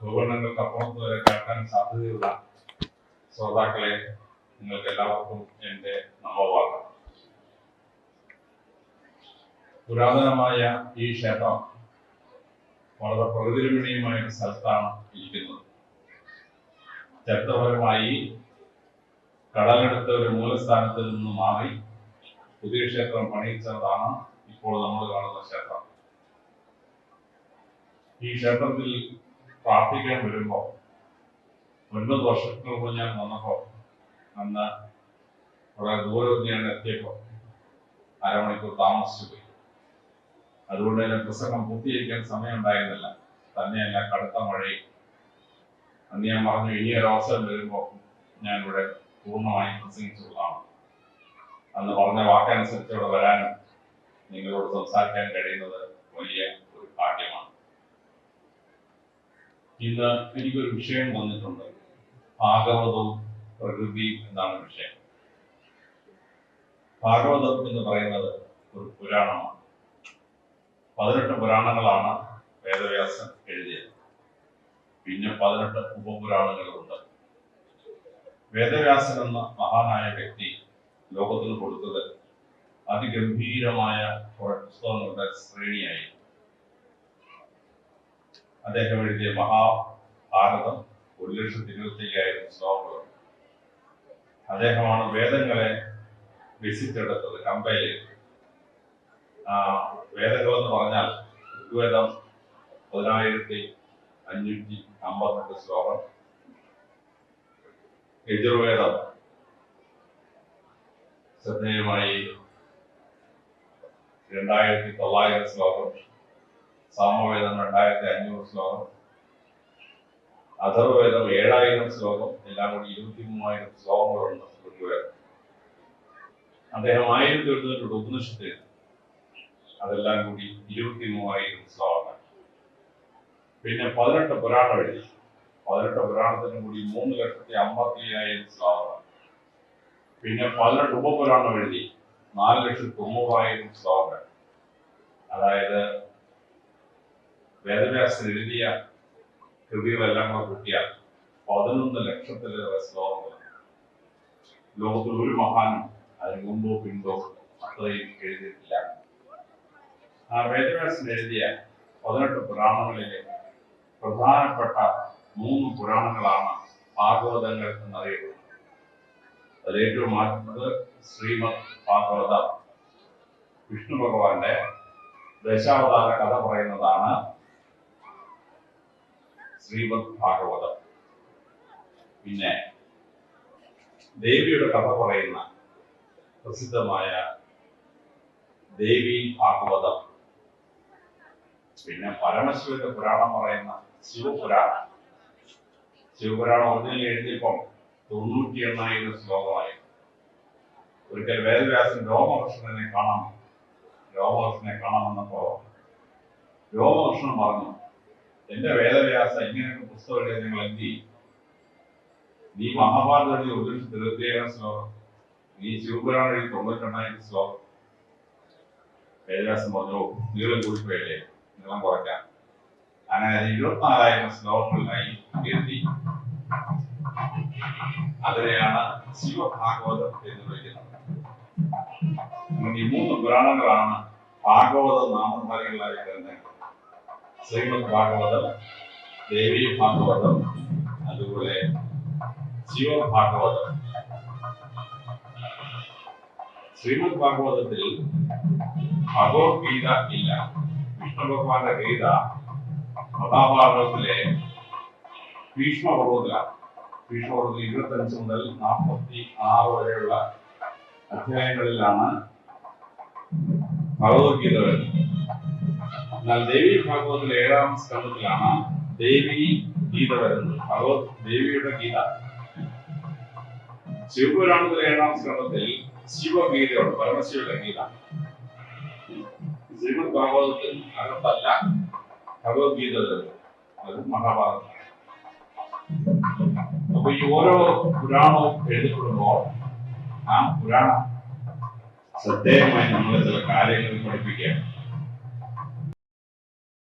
ഭൂഖണ്ഡങ്ങൾക്ക് അപ്പുറത്ത് വരെ കേൾക്കാൻ സാധ്യതയുള്ള ശ്രോതാക്കളെ നിങ്ങൾക്ക് എല്ലാവർക്കും എന്റെ നമോവാക്കം പുരാതനമായ ഈ ക്ഷേത്രം വളരെ പ്രകൃതിരമണീയമായ ഒരു സ്ഥലത്താണ് ഇരിക്കുന്നത്. ചരിത്രപരമായി കടലെടുത്ത ഒരു മൂലസ്ഥാനത്ത് നിന്ന് മാറി പുതിയ ക്ഷേത്രം പണിയിച്ചതാണ് ഇപ്പോൾ നമ്മൾ കാണുന്ന ക്ഷേത്രം. ഈ ക്ഷേത്രത്തിൽ പ്രാർത്ഥിക്കാൻ വരുമ്പോൾ ഒൻപത് വർഷത്തിന് മുമ്പ് ഞാൻ വന്നപ്പോൾ അന്ന് വളരെ ദൂരം ഞാൻ എത്തിയപ്പോൾ അരമണിക്കൂർ താമസിച്ചു പോയി. അതുകൊണ്ട് തന്നെ പ്രസംഗം പൂർത്തീകരിക്കാൻ സമയം ഉണ്ടായിരുന്നില്ല തന്നെയല്ല കടുത്ത മഴയും. അന്ന് ഞാൻ പറഞ്ഞു ഇനി ഒരു അവസരം വരുമ്പോൾ ഞാൻ ഇവിടെ പൂർണമായും പ്രസംഗിച്ചുള്ളതാണ് അന്ന് പറഞ്ഞ വാക്കനുസരിച്ച് ഇവിടെ വരാനും നിങ്ങളോട് സംസാരിക്കാൻ കഴിയുന്നത് വലിയ ഒരു ഭാഗ്യമാണ് ഇന്ന് എനിക്കൊരു വിഷയം വന്നിട്ടുണ്ട്. ഭാഗവതവും പ്രകൃതി എന്നാണ് വിഷയം. ഭാഗവതം എന്ന് പറയുന്നത് ഒരു പുരാണമാണ്. പതിനെട്ട് പുരാണങ്ങളാണ് വേദവ്യാസൻ എഴുതിയത്. പിന്നെ പതിനെട്ട് ഉപപുരാണങ്ങളുണ്ട്. വേദവ്യാസൻ എന്ന മഹാനായ വ്യക്തി ലോകത്തിന് കൊടുത്തത് അതിഗംഭീരമായ പുസ്തകങ്ങളുടെ ശ്രേണിയായി അദ്ദേഹം എഴുതിയ മഹാഭാരതം ഒരു ലക്ഷത്തി ഇരുപത്തി അയ്യായിരം ശ്ലോകങ്ങൾ. അദ്ദേഹമാണ് വേദങ്ങളെ വിസിച്ചെടുത്തത് ചെയ്തത്. ആ വേദങ്ങൾ എന്ന് പറഞ്ഞാൽ ഋഗ്വേദം പതിനായിരത്തി അഞ്ഞൂറ്റി അമ്പത്തെട്ട് ശ്ലോകം. യജുർവേദം ശ്രദ്ധേയമായി രണ്ടായിരത്തി തൊള്ളായിരം ശ്ലോകം. സാമവേദം രണ്ടായിരത്തി അഞ്ഞൂറ് ശ്ലോകം. അഥർവവേദം ഏഴായിരം ശ്ലോകം. എല്ലാം കൂടി ഇരുപത്തി മൂവായിരം ശ്ലോകങ്ങളുണ്ട് ഋഗ്വേദം അദ്ദേഹം ആയിരത്തി എഴുന്നൂറ്റി ഉപനിഷത്ത് അതെല്ലാം കൂടി ഇരുപത്തി മൂവായിരം ശ്ലോകങ്ങൾ. പിന്നെ പതിനെട്ട് പുരാണം എഴുതി പതിനെട്ട് പുരാണത്തിനും കൂടി മൂന്ന് ലക്ഷത്തി അമ്പത്തി അയ്യായിരം ശ്ലോകങ്ങൾ. പിന്നെ പതിനെട്ട് ഉപപുരാണം എഴുതി നാല് ലക്ഷത്തി തൊണ്ണൂറായിരം ശ്ലോകങ്ങൾ. അതായത് വേദവ്യാസൻ എഴുതിയ കൃതികളെല്ലാം കൂടെ കിട്ടിയാൽ പതിനൊന്ന് ലക്ഷത്തിലേറെ ശ്ലോകങ്ങൾ ലോകത്തിൽ ഒരു മഹാനും അതിന് മുമ്പോ പിൻപോ അത്രയും എഴുതിയിട്ടില്ല. ആ വേദവ്യാസൻ എഴുതിയ പതിനെട്ട് പുരാണങ്ങളിലെ പ്രധാനപ്പെട്ട മൂന്ന് പുരാണങ്ങളാണ് ഭാഗവതങ്ങൾ എന്നറിയപ്പെടുന്നത്. അതിലേറ്റവും മാറ്റുന്നത് ശ്രീമദ് ഭാഗവതം. വിഷ്ണു ഭഗവാന്റെ ദശാവതാര കഥ പറയുന്നതാണ് ശ്രീമദ് ഭാഗവതം. പിന്നെ ദേവിയുടെ കഥ പറയുന്ന പ്രസിദ്ധമായ ദേവി ഭാഗവതം. പിന്നെ പരമശിവന്റെ പുരാണം പറയുന്ന ശിവപുരാണം. ശിവപുരാണം ഒന്നിൽ എഴുതിയപ്പം തൊണ്ണൂറ്റി എണ്ണായിരം ശ്ലോകമായി. ഒരിക്കൽ വേദവ്യാസൻ രോമകൃഷ്ണനെ കാണാം രോമകൃഷ്ണനെ കാണാമെന്നപ്പോ രോമകൃഷ്ണൻ പറഞ്ഞു. എന്റെ വേദവ്യാസ ഇങ്ങനെയൊക്കെ പുസ്തകം എഴുതിയ നിങ്ങൾ എന്ത് ചെയ്യും നീ മഹാഭാരതം എഴുതി ഒരു ലക്ഷത്തി ശ്ലോകം നീ ശിവപുരാണം എഴുതി തൊണ്ണൂറ്റെണ്ണായിരം ശ്ലോകം വേദവ്യാസം പറഞ്ഞു. "ഓ, നീളം കൂടിപ്പോയല്ലേ? നീളം കുറയ്ക്കാം അങ്ങനെ ഇരുപത്തിനാലായിരം ശ്ലോകങ്ങളിലായി എഴുതി. അതിനെയാണ് ശിവഭാഗവതം എന്ന് വിളിക്കുന്നത്. ഈ മൂന്ന് പുരാണങ്ങളാണ് ഭാഗവത നാമധാരികളായി ഗ്രന്ഥങ്ങൾ. ശ്രീമദ് ഭാഗവതം ദേവി ഭാഗവതം അതുപോലെ ശിവഭാഗവതം ശ്രീമദ് ഭാഗവതത്തിൽ ഭഗവത്ഗീത ഇല്ല. വിഷ്ണു ഭഗവാന്റെ ഗീത മഹാഭാരതത്തിലെ ഭീഷ്മപർവത്തിലാണ് ഭീഷ്മപർവത്തിൽ ഇരുപത്തഞ്ച് മുതൽ നാൽപ്പത്തി ആറ് വരെയുള്ള അധ്യായങ്ങളിലാണ് ഭഗവത്ഗീത വരുന്നത്. എന്നാൽ ദേവി ഭാഗവതത്തിൽ ഏഴാം സ്കന്ധത്തിലാണ് ദേവി ഗീത വരുന്നത്. ഭഗവത് ദേവിയുടെ ഗീത. ശിവപുരാണത്തിലെ ഏഴാം സ്കന്ധത്തിൽ ശിവഗീതയുണ്ട് പരമശിവയുടെ ഗീത. ശ്രീമദ് ഭാഗവതത്തിൽ അകത്തല്ല ഭഗവത്ഗീത വരുന്നത്. അത് മഹാഭാരതം അപ്പൊ ഈ ഓരോ പുരാണവും എഴുതപ്പെടുമ്പോൾ ആ പുരാണം ശ്രദ്ധേയമായി നമ്മളെ ചില കാര്യങ്ങൾ പഠിപ്പിക്കുകയാണ്.